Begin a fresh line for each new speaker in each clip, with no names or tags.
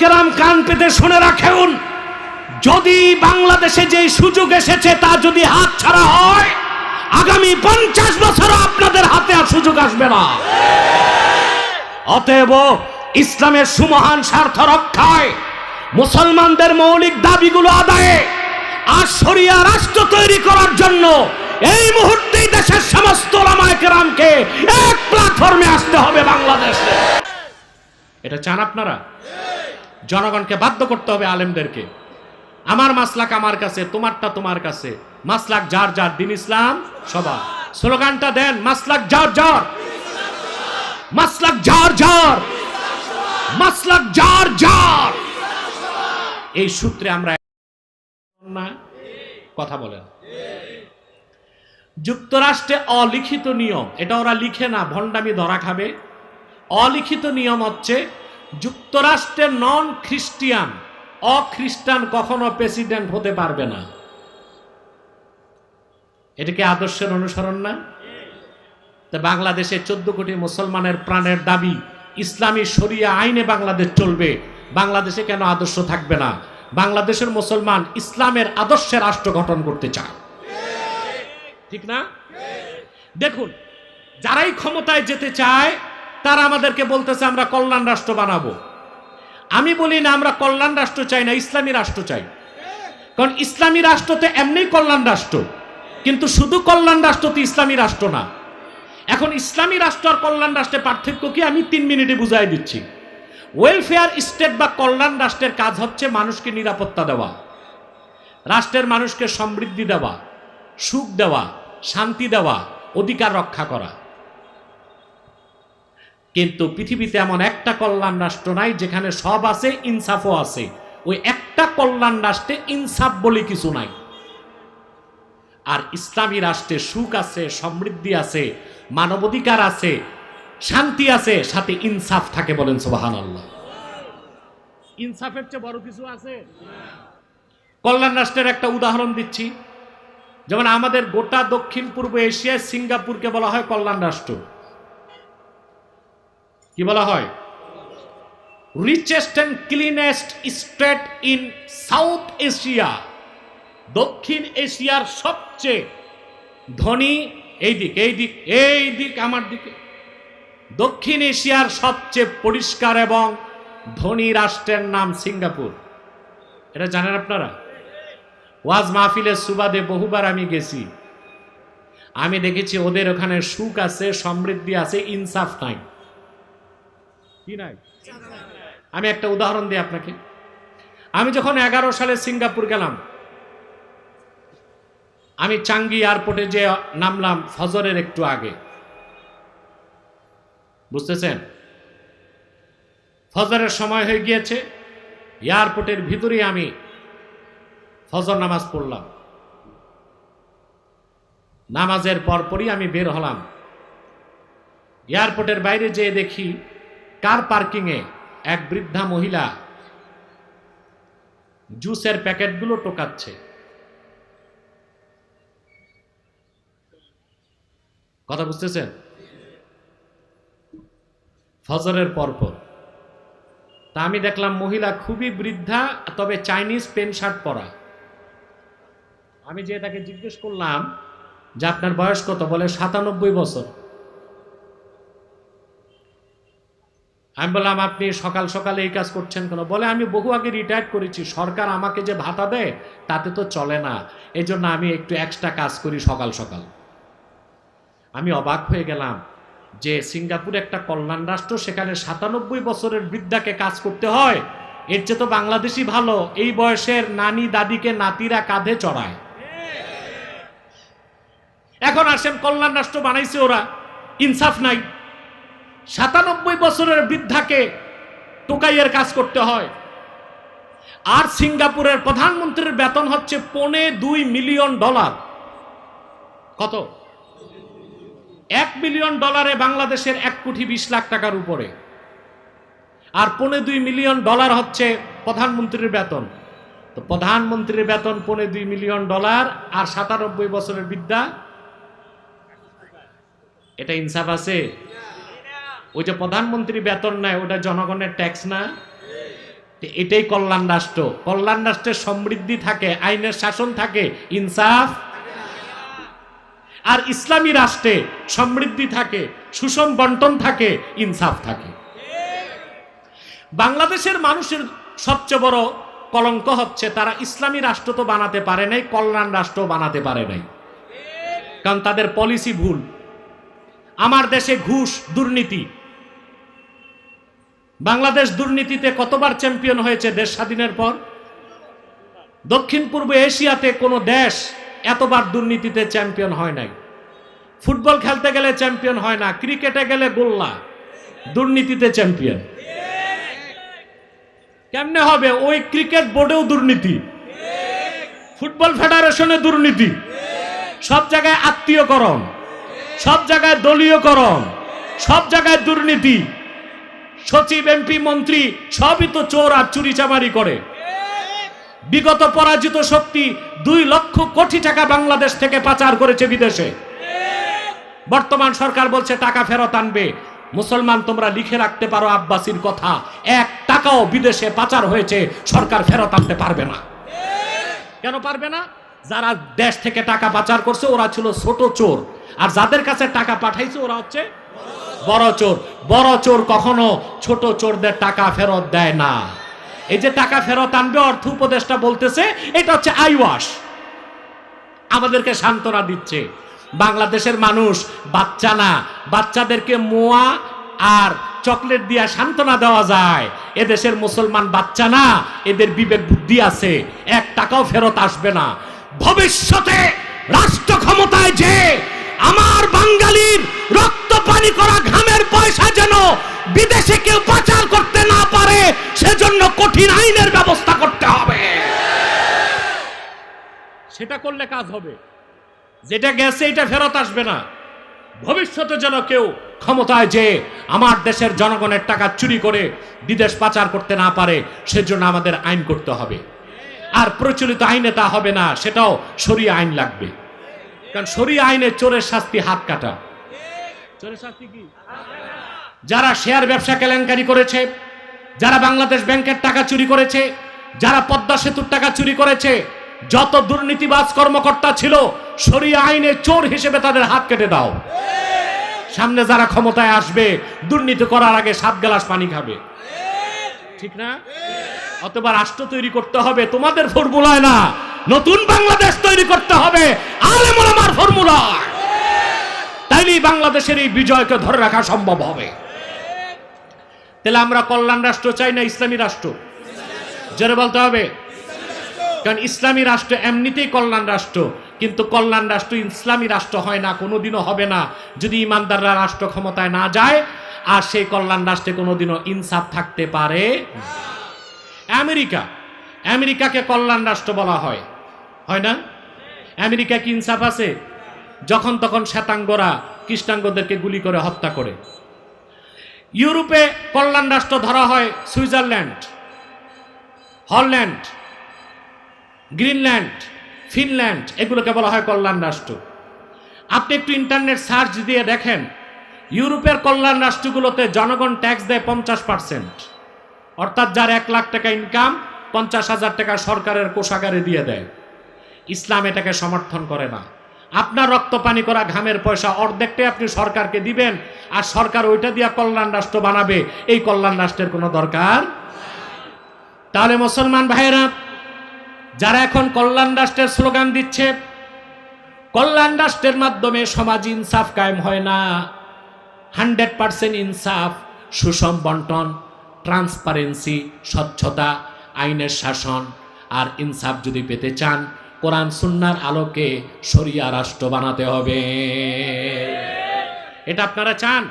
কেরাম কান পেতে শুনে রাখেন, যদি বাংলাদেশে যে সুযোগ এসেছে তা যদি হাত ছাড়া হয়, আগামী পঞ্চাশ বছর আপনাদের হাতে আর সুযোগ আসবে না। অতএব ইসলামের সুমহান স্বার্থ রক্ষায় মুসলমানদের মৌলিক দাবিগুলো আদায়ে আর শরিয়া রাষ্ট্র তৈরি করার জন্য এই মুহূর্তেই দেশের সমস্ত ওলামায়ে কেরামকে এক প্ল্যাটফর্মে আসতে হবে বাংলাদেশে। এটা চান আপনারা? জনগণকে বাধ্য করতে হবে আলেমদেরকে। আমার মাসলাক আমার কাছে, তোমারটা তোমার কাছে। মাসলাক যার যার, দিন ইসলাম সবার। স্লোগানটা দেন, মাসলাক যার যার। মাসলাক যার যার। মাসলাক যার যার। এই সূত্রে আমরা না? কথা বলেন। যুক্তরাষ্ট্রে অলিখিত নিয়ম, এটা ওরা লিখে না, ভণ্ডামি ধরা খাবে। অলিখিত নিয়ম হচ্ছে যুক্তরাষ্ট্রের নন খ্রিস্টিয়ান অখ্রিস্টান কখনো প্রেসিডেন্ট হতে পারবে না। এটা কি আদর্শের অনুসরণ না? তা বাংলাদেশে চোদ্দ কোটি মুসলমানের প্রাণের দাবি, ইসলামী শরিয়া আইনে বাংলাদেশ চলবে। বাংলাদেশে কেন আদর্শ থাকবে না? বাংলাদেশের মুসলমান ইসলামের আদর্শে রাষ্ট্র গঠন করতে চায়। ঠিক না? দেখুন, যারাই ক্ষমতায় যেতে চায় তারা আমাদেরকে বলতেছে, আমরা কল্যাণ রাষ্ট্র বানাবো। আমি বলি, না, আমরা কল্যাণ রাষ্ট্র চাই না, ইসলামী রাষ্ট্র চাই। কারণ ইসলামী রাষ্ট্র তো এমনি কল্যাণ রাষ্ট্র, কিন্তু শুধু কল্যাণ রাষ্ট্র তো ইসলামী রাষ্ট্র না। এখন ইসলামী রাষ্ট্র আর কল্যাণ রাষ্ট্রের পার্থক্য কি? আমি তিন মিনিটে বুঝাই দিচ্ছি। ওয়েলফেয়ার স্টেট বা কল্যাণ রাষ্ট্রের কাজ হচ্ছে মানুষকে নিরাপত্তা দেওয়া, রাষ্ট্রের মানুষকে সমৃদ্ধি দেওয়া, সুখ দেওয়া, শান্তি দেওয়া, অধিকার রক্ষা করা। কিন্তু পৃথিবীতে এমন একটা কল্যাণ রাষ্ট্র নাই যেখানে সব আছে ইনসাফও আছে। ওই একটা কল্যাণ রাষ্ট্রে ইনসাফ বলে কিছু নাই। আর ইসলামী রাষ্ট্রে সুখ আছে সমৃদ্ধি আছে মানবাধিকার আছে শান্তি আছে সাথে ইনসাফ থাকে বলেন সোবাহান আল্লাহ ইনসাফের চেয়ে বড় কিছু আছে? কল্যাণ রাষ্ট্রের একটা উদাহরণ দিচ্ছি। যেমন আমাদের গোটা দক্ষিণ পূর্ব এশিয়ায় সিঙ্গাপুরকে বলা হয় কল্যাণ রাষ্ট্র। কি বলা হয়? Richest and cleanest state in South Asia দক্ষিণ এশিয়ার সবচেয়ে ধনী, এই দিক এই দিক এই দিক আমার দিকে। দক্ষিণ এশিয়ার সবচেয়ে পরিষ্কার এবং ধনী রাষ্ট্রের নাম সিঙ্গাপুর। এটা জানেন আপনারা? ওয়াজ মাহফিলের সুবাদে বহুবার আমি গেছি। আমি দেখেছি ওদের ওখানে সুখ আছে, সমৃদ্ধি আছে, ইনসাফ নাই। কি নাই? আমি একটা উদাহরণ দিই আপনাকে। আমি যখন এগারো সালে সিঙ্গাপুর গেলাম, আমি চাঙ্গি এয়ারপোর্টে যে নামলাম ফজরের একটু আগে। বুঝতেছেন? ফজরের সময় হয়ে গিয়েছে, এয়ারপোর্টের ভিতরে আমি ফজর নামাজ পড়লাম। নামাজের পরপরই আমি বের হলাম। এয়ারপোর্টের বাইরে যেয়ে দেখি কার পার্কিংয়ে এক বৃদ্ধা মহিলা জুসের প্যাকেটগুলো টোকাচ্ছে। কথা বুঝতেছেন? ফজরের পরপর। তা আমি দেখলাম মহিলা খুবই বৃদ্ধা, তবে চাইনিজ প্যান্ট শার্ট পরা। আমি যে তাকে জিজ্ঞেস করলাম যে আপনার বয়স কত? বলে সাতানব্বই বছর। আমি বললাম, আপনি সকাল সকালে এই কাজ করছেন কেন? বলে, আমি বহু আগে রিটায়ার করেছি। সরকার আমাকে যে ভাতা দেয়, তাতে তো চলে না। এই জন্য আমি একটু এক্সট্রা কাজ করি সকাল সকাল। আমি অবাক হয়ে গেলাম যে সিঙ্গাপুর একটা কল্যাণ রাষ্ট্র, সেখানে সাতানব্বই বছরের বৃদ্ধাকে কাজ করতে হয়। এর চেয়ে তো বাংলাদেশই ভালো। এই বয়সের নানি দাদিকে নাতিরা কাঁধে চড়ায়। এখন আসেন কল্যাণ রাষ্ট্র বানাইছে ওরা। ইনসাফ নাই। সাতানব্বই বছরের বৃদ্ধাকে টোকাইয়ের কাজ করতে হয়। আর সিঙ্গাপুরের প্রধানমন্ত্রীর বেতন হচ্ছে পৌনে দুই মিলিয়ন ডলার। কত? এক মিলিয়ন ডলারে বাংলাদেশের এক কোটি বিশ লাখ টাকার উপরে। আর পৌনে দুই মিলিয়ন ডলার হচ্ছে প্রধানমন্ত্রীর বেতন। তো প্রধানমন্ত্রীর বেতন পৌনে দুই মিলিয়ন ডলার, আর সাতানব্বই বছরের বিদ্যা এটা ইনসাফ আছে? ওই যে প্রধানমন্ত্রী বেতন নেয়, ওটা জনগণের ট্যাক্স না? এটাই কল্যাণ রাষ্ট্র। কল্যাণ রাষ্ট্রের সমৃদ্ধি থাকে, আইনের শাসন থাকে, ইনসাফ। আর ইসলামী রাষ্ট্রে সমৃদ্ধি থাকে, সুষম বন্টন থাকে, ইনসাফ থাকে। বাংলাদেশের মানুষের সবচেয়ে বড় কলঙ্ক হচ্ছে, তারা ইসলামী রাষ্ট্র তো বানাতে পারে নাই, কল্যাণ রাষ্ট্র বানাতে পারে নাই। কারণ তাদের পলিসি ভুল। আমার দেশে ঘুষ, দুর্নীতি বাংলাদেশ দুর্নীতিতে কতবার চ্যাম্পিয়ন হয়েছে দেশ স্বাধীনের পর? দক্ষিণ পূর্ব এশিয়াতে কোনো দেশ এতবার দুর্নীতিতে চ্যাম্পিয়ন হয় নাই। ফুটবল খেলতে গেলে চ্যাম্পিয়ন হয় না, ক্রিকেটে গেলে গোল্লা, দুর্নীতিতে চ্যাম্পিয়ন। কেমনে হবে? ওই ক্রিকেট বোর্ডেও দুর্নীতি। ফুটবল ফেডারেশনে দুর্নীতি। সব জায়গায় আত্মীয়করণ। সব জায়গায় দলীয়করণ। সব জায়গায় দুর্নীতি। সচিব এমপি মন্ত্রী, সবই তো চোর আর চুরি চামারি করে। বিগত পরাজিত শক্তি দুই লক্ষ কোটি টাকা বাংলাদেশ থেকে পাচার করেছে বিদেশে। বর্তমান সরকার বলছে, টাকা ফেরত আনবে। মুসলমান, তোমরা লিখে রাখতে পারো আব্বাসীর কথা। এক টাকাও বিদেশে পাচার হয়েছে, সরকার ফেরত আনতে পারবে না। কেন পারবে না? যারা দেশ থেকে টাকা পাচার করছে, ওরা ছিল ছোট চোর। আর যাদের কাছে টাকা পাঠাইছে, ওরা হচ্ছে বড় চোর বড় চোর কখনো ছোট চোরদের টাকা ফেরত দেয় না। এই যে টাকা ফেরত আনবে, অর্থ উপদেষ্টা বলতেছে, এটা হচ্ছে আইওয়াস। আমাদেরকে সান্ত্বনা দিচ্ছে। বাংলাদেশের মানুষ বাচ্চা না, বাচ্চাদেরকে মোয়া আর চকলেট দিয়া সান্ত্বনা দেওয়া যায়। এদেশের মুসলমান বাচ্চা না, এদের বিবেক বুদ্ধি আছে, এক টাকাও ফেরত আসবে না। ভবিষ্যতে রাষ্ট্র ক্ষমতায় যে আমার বাঙালির রক্ত পানি করা ঘামের পয়সা যেন বিদেশে কেউ পাচার করতে না পারে, সেজন্য কঠিন আইনের ব্যবস্থা করতে হবে। সেটা করলে কাজ হবে। যেটা গেছে, এটা ফেরত আসবে না। ভবিষ্যতে যেন কেউ ক্ষমতায় যে আমার দেশের জনগণের টাকা চুরি করে বিদেশ পাচার করতে না পারে, সেজন্য আমাদের আইন করতে হবে। আর প্রচলিত আইনে তা হবে না, সেটাও সরিয়ে আইন লাগবে। কারণ সরিয়ে আইনে চোরের শাস্তি হাত কাটা। চোরের শাস্তি কি? যারা শেয়ার ব্যবসা কেলেঙ্কারি করেছে যারা বাংলাদেশ ব্যাংকের টাকা চুরি করেছে যারা পদ্মা সেতুর টাকা চুরি করেছে যত দুর্নীতিবাজ কর্মকর্তা ছিল সরিয়ে আইনে চোর হিসেবে তাদের হাত কেটে দাও। সামনে যারা ক্ষমতায় আসবে দুর্নীতি করার আগে সাত গ্লাস পানি খাবে। ঠিক না? অথবা রাষ্ট্র তৈরি করতে হবে তোমাদের ফর্মুলায় না। নতুন বাংলাদেশ তৈরি করতে হবে। আলেমার ফর্মুলায় তাইলেই বাংলাদেশের এই বিজয়কে ধরে রাখা সম্ভব হবে। তাহলে আমরা কল্যাণ রাষ্ট্র চাই না ইসলামী রাষ্ট্র? জোরে বলতে হবে। কারণ ইসলামী রাষ্ট্র এমনিতেই কল্যাণ রাষ্ট্র, কিন্তু কল্যাণ রাষ্ট্র ইসলামী রাষ্ট্র হয় না, কোনোদিনও হবে না। যদি ইমানদাররা রাষ্ট্র ক্ষমতায় না যায়, আর সেই কল্যাণ রাষ্ট্রে কোনোদিনও ইনসাফ থাকতে পারে আমেরিকা আমেরিকাকে কল্যাণ রাষ্ট্র বলা হয়। হয় না? আমেরিকা কি ইনসাফ আছে? যখন তখন শ্বেতাঙ্গরা কৃষ্ণাঙ্গদেরকে গুলি করে হত্যা করে। ইউরোপে কল্যাণ রাষ্ট্র ধরা হয় সুইজারল্যান্ড, হল্যান্ড, গ্রিনল্যান্ড, ফিনল্যান্ড, এগুলোকে বলা হয় কল্যাণ রাষ্ট্র। আপনি একটু ইন্টারনেট সার্চ দিয়ে দেখেন, ইউরোপের কল্যাণ রাষ্ট্রগুলোতে জনগণ ট্যাক্স দেয় পঞ্চাশ পার্সেন্ট। অর্থাৎ যার এক লাখ টাকা ইনকাম পঞ্চাশ হাজার টাকা সরকারের কোষাগারে দিয়ে দেয়। ইসলাম এটাকে সমর্থন করে না। আপনার রক্ত পানি করা ঘামের পয়সা অর্ধেকটাই আপনি সরকারকে দিবেন, আর সরকার ওইটা দিয়ে কল্যাণ রাষ্ট্র বানাবে। এই কল্যাণ রাষ্ট্রের কোনো দরকার? তাহলে মুসলমান ভাইয়েরা, যারা এখন কল্যাণ রাষ্ট্রের স্লোগান দিচ্ছে, কল্যাণ রাষ্ট্রের মাধ্যমে সমাজ ইনসাফ কায়েম হয় না। হান্ড্রেড পার্সেন্ট ইনসাফ, সুষম বন্টন, ট্রান্সপারেন্সি, স্বচ্ছতা আইনের শাসন আর ইনসাফ যদি পেতে চান, কোরআন সুন্নার আলোকে শরিয়া রাষ্ট্র বানাতে হবে। এটা আপনারা চান?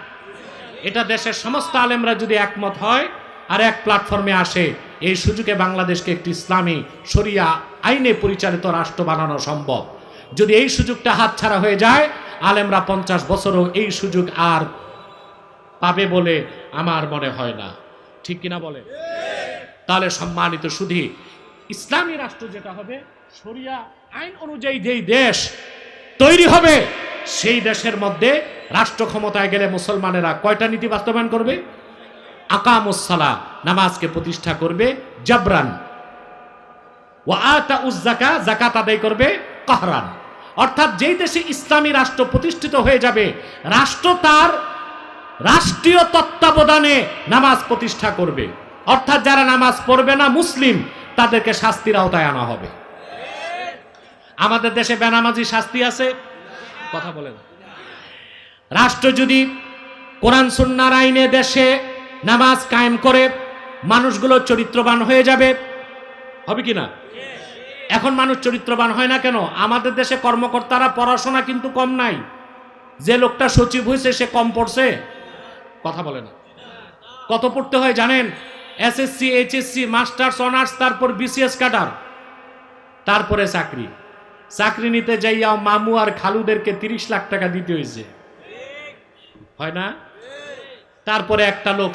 এটা দেশের সমস্ত আলেমরা যদি একমত হয় আর এক প্ল্যাটফর্মে আসে, এই সুযোগে বাংলাদেশকে একটি ইসলামী শরিয়া আইনে পরিচালিত রাষ্ট্র বানানো সম্ভব। যদি এই সুযোগটা হাতছাড়া হয়ে যায়, আলেমরা পঞ্চাশ বছরও এই সুযোগ আর পাবে বলে আমার মনে হয় না। ঠিক কিনা বলে তাহলে সম্মানিত শুধু ইসলামী রাষ্ট্র যেটা হবে, শরিয়া আইন অনুযায়ী যেই দেশ তৈরি হবে, সেই দেশের মধ্যে রাষ্ট্র ক্ষমতায় গেলে মুসলমানেরা কয়টা নীতি বাস্তবায়ন করবে? আকামুসালা নামাজকে প্রতিষ্ঠা করবে জাবরান। ও আতা উজ্জাকা জাকাত আদায় করবে কাহরান। অর্থাৎ যেই দেশে ইসলামী রাষ্ট্র প্রতিষ্ঠিত হয়ে যাবে, রাষ্ট্র তার রাষ্ট্রীয় তত্ত্বাবধানে নামাজ প্রতিষ্ঠা করবে। অর্থাৎ যারা নামাজ পড়বে না মুসলিম, তাদেরকে শাস্তির আওতায় আনা হবে। আমাদের দেশে বেনামাজি শাস্তি আছে? কথা বলেন। রাষ্ট্র যদি কোরআন, সুন্নার আইনে দেশে নামাজ কায়েম করে, মানুষগুলো চরিত্রবান হয়ে যাবে। হবে কি না? এখন মানুষ চরিত্রবান হয় না কেন? আমাদের দেশে কর্মকর্তারা পড়াশোনা কিন্তু কম নাই। যে লোকটা সচিব হয়েছে, সে কম পড়ছে। কথা বলে না কত পড়তে হয় জানেন? এসএসসি এইচএসসি মাস্টার্স অনার্স তারপর বিসিএস কাটার তারপরে চাকরি। চাকরি নিতে যাইয়া মামু আর খালুদেরকে তিরিশ লাখ টাকা দিতে হয়েছে হয় না? তারপরে একটা লোক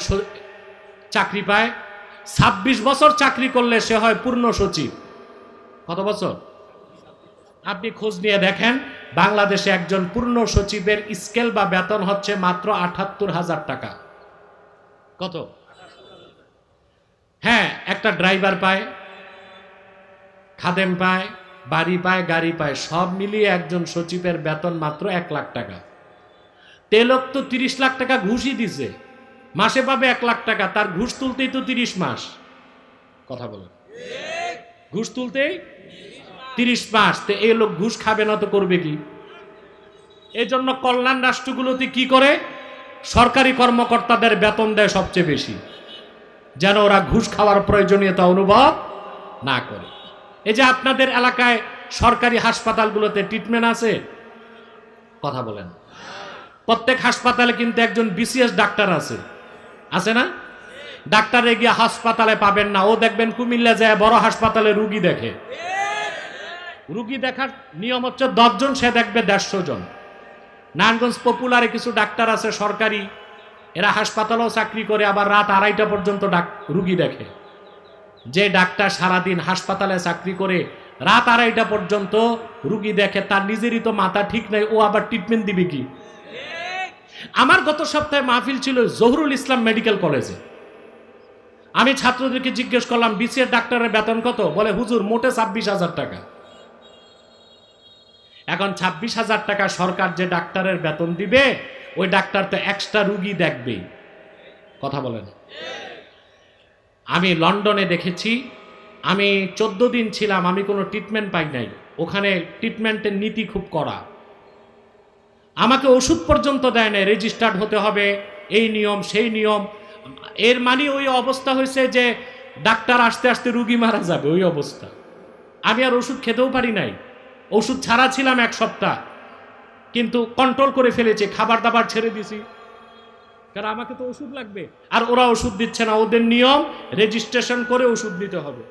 চাকরি পায়। ছাব্বিশ বছর চাকরি করলে সে হয় পূর্ণ সচিব। কত বছর? আপনি খোঁজ নিয়ে দেখেন, বাংলাদেশে একজন পূর্ণ সচিবের স্কেল বা বেতন হচ্ছে মাত্র আঠাত্তর হাজার টাকা। কত? হ্যাঁ একটা ড্রাইভার পায়, খাদেম পায়, বাড়ি পায়, গাড়ি পায়, সব মিলিয়ে একজন সচিবের বেতন মাত্র এক লাখ টাকা। তেলক তো তিরিশ লাখ টাকা ঘুষই দিছে, মাসে পাবে এক লাখ টাকা, তার ঘুষ তুলতেই তো তিরিশ মাস। কথা বলেন। ঘুষ তুলতেই তিরিশ মাস, তো এই লোক ঘুষ খাবে না তো করবে কি? এই জন্য কল্যাণ রাষ্ট্রগুলোতে কি করে? সরকারি কর্মকর্তাদের বেতন দেয় সবচেয়ে বেশি। যেন ওরা ঘুষ খাওয়ার প্রয়োজনীয়তা অনুভব না করে। এই যে আপনাদের এলাকায় সরকারি হাসপাতালগুলোতে ট্রিটমেন্ট আছে, কথা বলেন। প্রত্যেক হাসপাতালে কিন্তু একজন বিসিএস ডাক্তার আছে। আছে না? ডাক্তারে গিয়ে হাসপাতালে পাবেন না। ও দেখবেন কুমিল্লা যায় বড় হাসপাতালে রুগী দেখে। রুগী দেখার নিয়ম হচ্ছে দশজন, সে দেখবে দেড়শো জন। নারায়ণগঞ্জ পপুলারে কিছু ডাক্তার আছে সরকারি হাসপাতালেও চাকরি করে, আবার রাত আড়াইটা পর্যন্ত ডাক, রুগী দেখে। যে ডাক্তার সারাদিন হাসপাতালে চাকরি করে, রাত আড়াইটা পর্যন্ত রুগী দেখে, তার নিজেরই তো মাথা ঠিক নাই, ও আবার ট্রিটমেন্ট দিবে কি? আমার গত সপ্তাহে মাহফিল ছিল জহুরুল ইসলাম মেডিকেল কলেজে। আমি ছাত্রদেরকে জিজ্ঞেস করলাম বিসিএস ডাক্তারের বেতন কত? বলে, হুজুর, মোটে ছাব্বিশ হাজার টাকা। এখন ছাব্বিশ হাজার টাকা সরকার যে ডাক্তারের বেতন দিবে ওই ডাক্তার তো এক্সট্রা রুগী দেখবেই কথা বলেন। আমি লন্ডনে দেখেছি, আমি চোদ্দ দিন ছিলাম, আমি কোনো ট্রিটমেন্ট পাই নাই। ওখানে ট্রিটমেন্টের নীতি খুব কড়া। আমাকে ওষুধ পর্যন্ত দেয় না রেজিস্টার্ড হতে হবে, এই নিয়ম, সেই নিয়ম। এর মানে ওই অবস্থা হয়েছে যে ডাক্তার আসতে আসতে রুগী মারা যাবে, ওই অবস্থা। আমি আর ওষুধ খেতেও পারি নাই। ওষুধ ছাড়া ছিলাম এক সপ্তাহ। কিন্তু কন্ট্রোল করে ফেলেছে, খাবার দাবার ছেড়ে দিছি। কারণ আমাকে তো ওষুধ লাগবে। আর ওরা ওষুধ দিচ্ছে না, ওদের নিয়ম রেজিস্ট্রেশন করে ওষুধ দিতে হবে।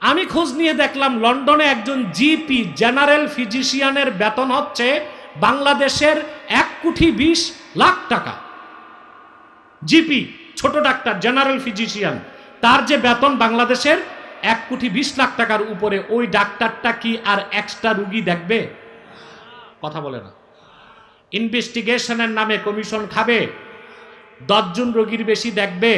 আমি খোঁজ নিয়ে দেখলাম, লন্ডনে একজন জিপি জেনারেল ফিজিশিয়ানের বেতন হচ্ছে বাংলাদেশের এক কোটি বিশ লাখ টাকা। জিপি ছোট ডাক্তার জেনারেল ফিজিশিয়ান তার যে বেতন বাংলাদেশের এক কোটি বিশ লাখ টাকার উপরে, ওই ডাক্তারটা কি আর এক্সট্রা রুগী দেখবে? কথা বলে না। ইনভেস্টিগেশনের নামে কমিশন খাবে, দশজন রোগীর বেশি দেখবে।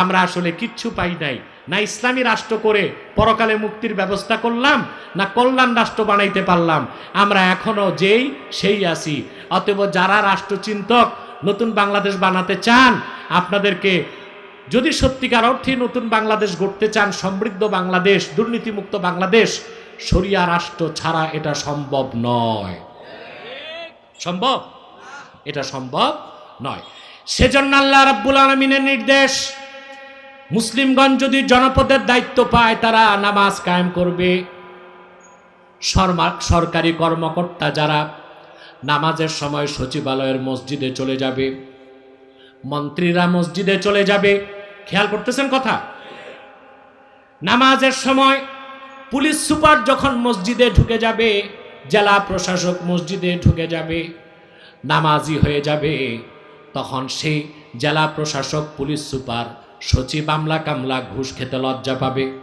আমরা আসলে কিচ্ছু পাই নাই। না ইসলামী রাষ্ট্র করে পরকালে মুক্তির ব্যবস্থা করলাম, না কল্যাণ রাষ্ট্র বানাইতে পারলাম। আমরা এখনও যেই, সেই আছি। অতএব যারা রাষ্ট্রচিন্তক, নতুন বাংলাদেশ বানাতে চান, আপনাদেরকে যদি সত্যিকার অর্থে নতুন বাংলাদেশ গড়তে চান, সমৃদ্ধ বাংলাদেশ, দুর্নীতিমুক্ত বাংলাদেশ সরিয়া রাষ্ট্র ছাড়া এটা সম্ভব নয়। সম্ভব? এটা সম্ভব নয়। সেজন্য আল্লাহ রাব্বুল আলমিনের নির্দেশ মুসলিমগঞ্জ যদি জনপদের দায়িত্ব পায়, তারা নামাজ কায়েম করবে। সরকারি কর্মকর্তা যারা নামাজের সময় সচিবালয়ের মসজিদে চলে যাবে, মন্ত্রীরা মসজিদে চলে যাবে। খেয়াল করতেছেন কথা? নামাজের সময় পুলিশ সুপার যখন মসজিদে ঢুকে যাবে জেলা প্রশাসক মসজিদে ঢুকে যাবে, নামাজি হয়ে যাবে। তখন সেই জেলা প্রশাসক, পুলিশ সুপার, সচিব আমলা কামলা ঘুষ খেতে লজ্জা পাবে।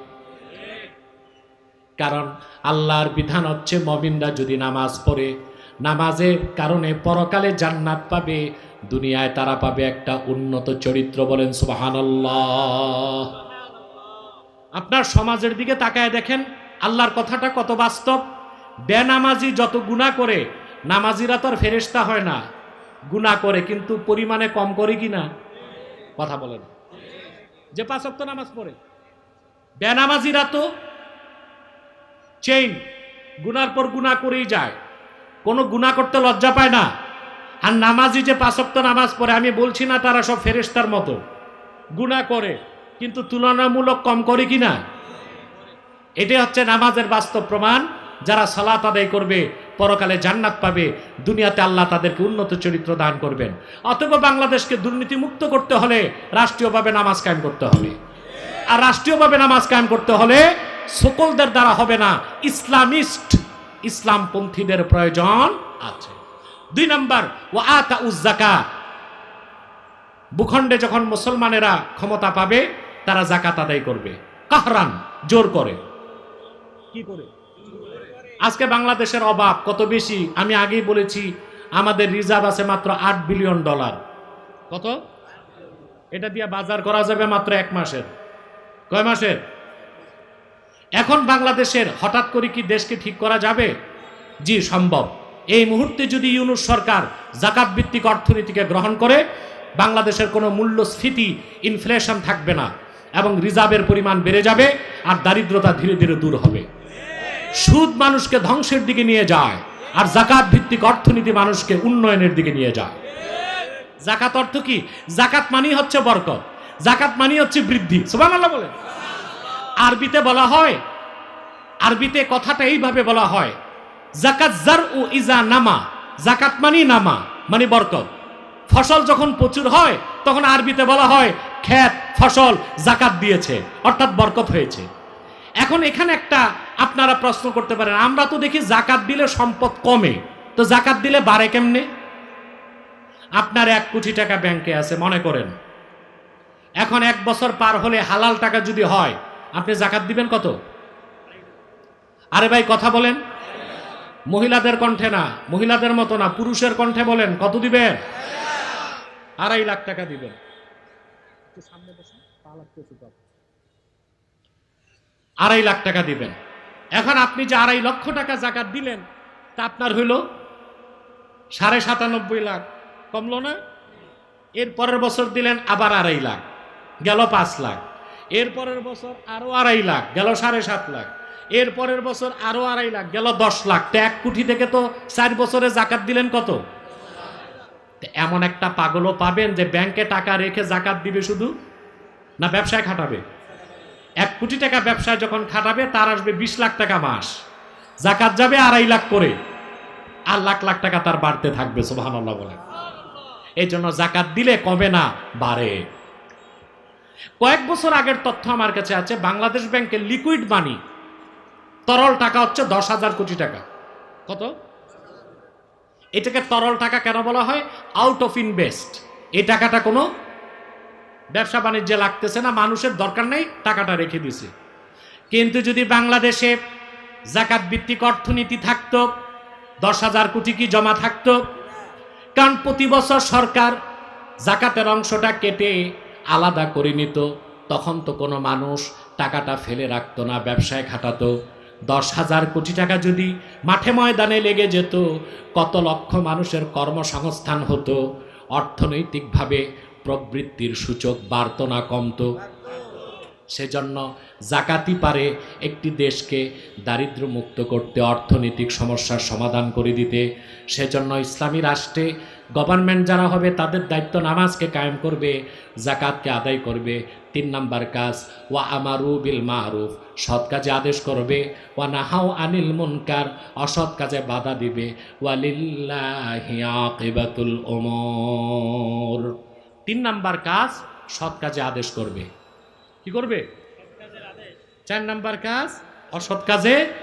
কারণ আল্লাহর বিধান হচ্ছে মমিনরা যদি নামাজ পড়ে, নামাজের কারণে পরকালে জান্নাত পাবে, দুনিয়ায় তারা পাবে একটা উন্নত চরিত্র বলেন সুবহানাল্লাহ। আপনার সমাজের দিকে তাকায় দেখেন, আল্লাহর কথাটা কত বাস্তব। বেনামাজি যত গুণা করে, নামাজিরা তো আর ফেরেস্তা হয় না। গুণা করে, কিন্তু পরিমাণে কম করে কি না? কথা বলেন যে পাঁচ ওয়াক্ত নামাজ পড়ে, বেনামাজিরা তো চেইন গুনার পর গুণা করেই যায়। কোনো গুণা করতে লজ্জা পায় না। আর নামাজি যে পাঁচক্ত নামাজ পড়ে, আমি বলছি না তারা সব ফেরেস্তার মতো। গুণা করে, কিন্তু তুলনামূলক কম করে কি না? এটাই হচ্ছে নামাজের বাস্তব প্রমাণ। যারা সালাত আদায় করবে, পরকালে জান্নাত পাবে, দুনিয়াতে আল্লাহ তাদেরকে উন্নত চরিত্র দান করবেন। অতএব বাংলাদেশকে দুর্নীতিমুক্ত করতে হলে রাষ্ট্রীয়ভাবে নামাজ কায়েম করতে হবে। আর রাষ্ট্রীয়ভাবে নামাজ কায়েম করতে হলে সকলদের দ্বারা হবে না, ইসলামিস্ট, ইসলামপন্থীদের প্রয়োজন আছে। দুই নম্বর ও আতা উজ্জাকা ভূখণ্ডে যখন মুসলমানেরা ক্ষমতা পাবে, তারা জাকাত আদায় করবে। কাহরান, জোর করে। কি করে? আজকে বাংলাদেশের অভাব কত বেশি? আমি আগেই বলেছি, আমাদের রিজার্ভ আছে মাত্র আট বিলিয়ন ডলার। কত? এটা দিয়ে বাজার করা যাবে মাত্র এক মাসের। কয় মাসের? এখন বাংলাদেশের হঠাৎ করে কি দেশকে ঠিক করা যাবে? জি, সম্ভব। এই মুহূর্তে যদি ইউনুস সরকার জাকাত ভিত্তিক অর্থনীতিকে গ্রহণ করে, বাংলাদেশের কোনো মূল্যস্ফীতি, ইনফ্লেশন থাকবে না এবং রিজার্ভের পরিমাণ বেড়ে যাবে আর দারিদ্রতা ধীরে ধীরে দূর হবে। সুদ মানুষকে ধ্বংসের দিকে নিয়ে যায়, আর জাকাত ভিত্তিক অর্থনীতি মানুষকে উন্নয়নের দিকে নিয়ে যায়। জাকাত অর্থ কি? জাকাত মানি হচ্ছে বরকত, জাকাত মানি হচ্ছে বৃদ্ধি। সুবহানাল্লাহ বলে আরবিতে বলা হয়, আরবিতে কথাটা এইভাবে বলা হয়, জাকাত জার ও ইজা নামা, জাকাত মানি নামা মানে বরকত। ফসল যখন প্রচুর হয়, তখন আরবিতে বলা হয়, ক্ষেত, ফসল, জাকাত দিয়েছে, অর্থাৎ বরকত হয়েছে। এখন এখানে একটা আপনারা প্রশ্ন করতে পারেন আমরা তো দেখি জাকাত দিলে সম্পদ কমে তো জাকাত দিলে বাড়ে কেমনে? আপনার এক কোটি টাকা ব্যাংকে আছে মনে করেন। এখন এক বছর পার হলে হালাল টাকা যদি হয় আপনি জাকাত দিবেন কত? আরে ভাই কথা বলেন। মহিলাদের কণ্ঠে না মহিলাদের মতো না পুরুষের কণ্ঠে বলেন কত দিবেন? আড়াই লাখ টাকা দিবেন। আড়াই লাখ টাকা দিবেন। এখন আপনি যে আড়াই লক্ষ টাকা জাকাত দিলেন, তা আপনার হইল সাড়ে সাতানব্বই লাখ। কমলো না? এর পরের বছর দিলেন আবার আড়াই লাখ, গেল পাঁচ লাখ। এর পরের বছর আরও আড়াই লাখ, গেল সাড়ে সাত লাখ। এর পরের বছর আরও আড়াই লাখ, গেল দশ লাখ। তো এক কোটি থেকে তো চার বছরে জাকাত দিলেন কত? এমন একটা পাগলও পাবেন যে ব্যাংকে টাকা রেখে জাকাত দিবে শুধু, না ব্যবসায় খাটাবে? এক কোটি টাকা ব্যবসায় যখন খাটাবে, তার আসবে বিশ লাখ টাকা মাস। জাকাত যাবে আড়াই লাখ করে। আর লাখ লাখ টাকা তার বাড়তে থাকবে বলে এই জন্য জাকাত দিলে কমে না, বাড়ে। কয়েক বছর আগের তথ্য আমার কাছে আছে, বাংলাদেশ ব্যাংকের লিকুইড মানি, তরল টাকা হচ্ছে দশ হাজার কোটি টাকা। কত? এটাকে তরল টাকা কেন বলা হয়? আউট অফ ইনভেস্ট এই টাকাটা কোনো ব্যবসা বাণিজ্যে লাগতেছে না, মানুষের দরকার নেই, টাকাটা রেখে দিছে। কিন্তু যদি বাংলাদেশে জাকাত ভিত্তিক অর্থনীতি থাকতো, দশ হাজার কোটি কি জমা থাকতো? কারণ প্রতি বছর সরকার জাকাতের অংশটা কেটে আলাদা করে নিত, তখন তো কোনো মানুষ টাকাটা ফেলে রাখতো না, ব্যবসায় খাটাতো। দশ হাজার কোটি টাকা যদি মাঠে ময়দানে লেগে যেত, কত লক্ষ মানুষের কর্মসংস্থান হতো, অর্থনৈতিকভাবে প্রবৃত্তির সূচক বাড়ত না, কমতো। সেজন্য জাকাতি পারে একটি দেশকে দারিদ্র মুক্ত করতে, অর্থনৈতিক সমস্যার সমাধান করে দিতে। সেজন্য ইসলামী রাষ্ট্রে গভর্নমেন্ট যারা হবে, তাদের দায়িত্ব নামাজকে কায়েম করবে, জাকাতকে আদায় করবে। তিন নাম্বার কাজ, ওয়া আমারু বিল মারুফ, সৎ কাজে আদেশ করবে। ওয়া নাহাও আনিল মুনকার, অসৎ কাজে বাধা দিবে। ওয়ালিল্লাহি আকিবাতুল উমর। তিন নাম্বার কাজ সৎ কাজে আদেশ করবে। কি করবে? চার নাম্বার কাজ অসৎ কাজে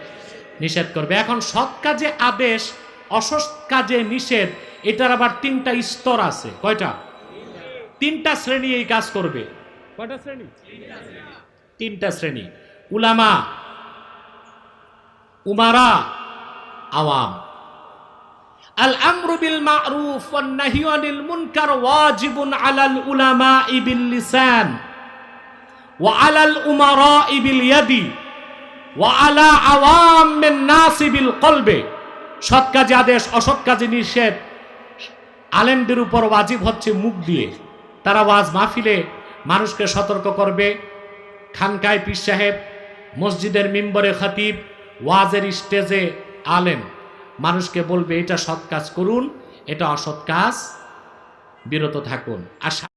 নিষেধ করবে। এখন সৎ কাজে আদেশ, অসৎ কাজে নিষেধ, এটার আবার তিনটা স্তর আছে। কয়টা? তিনটা শ্রেণি এই কাজ করবে। কয়টা শ্রেণি? তিনটা শ্রেণি। উলামা, উমারা, আওয়াম। আল আমরু বিল মারুফ ওয়ান নাহয়ু আনিল মুনকার ওয়াজিবুন আলাল উলামাই বিল লিসান ওয়া আলাল উমারাই বিল ইয়াদি ওয়া আলা আওয়ামিন নাসি বিল কলবে সৎ কাজে আদেশ, অসৎ কাজে নিষেধ। আলেমদের উপর ওয়াজিব হচ্ছে মুখ দিয়ে। তারা ওয়াজ মাহফিলে মানুষকে সতর্ক করবে। খানকায় পীর সাহেব, মসজিদের মিম্বরে খতিব, ওয়াজের স্টেজে আলেম। মানুষকে বলবে এটা সৎ কাজ করুন এটা অসৎ কাজ। বিরত থাকুন। আর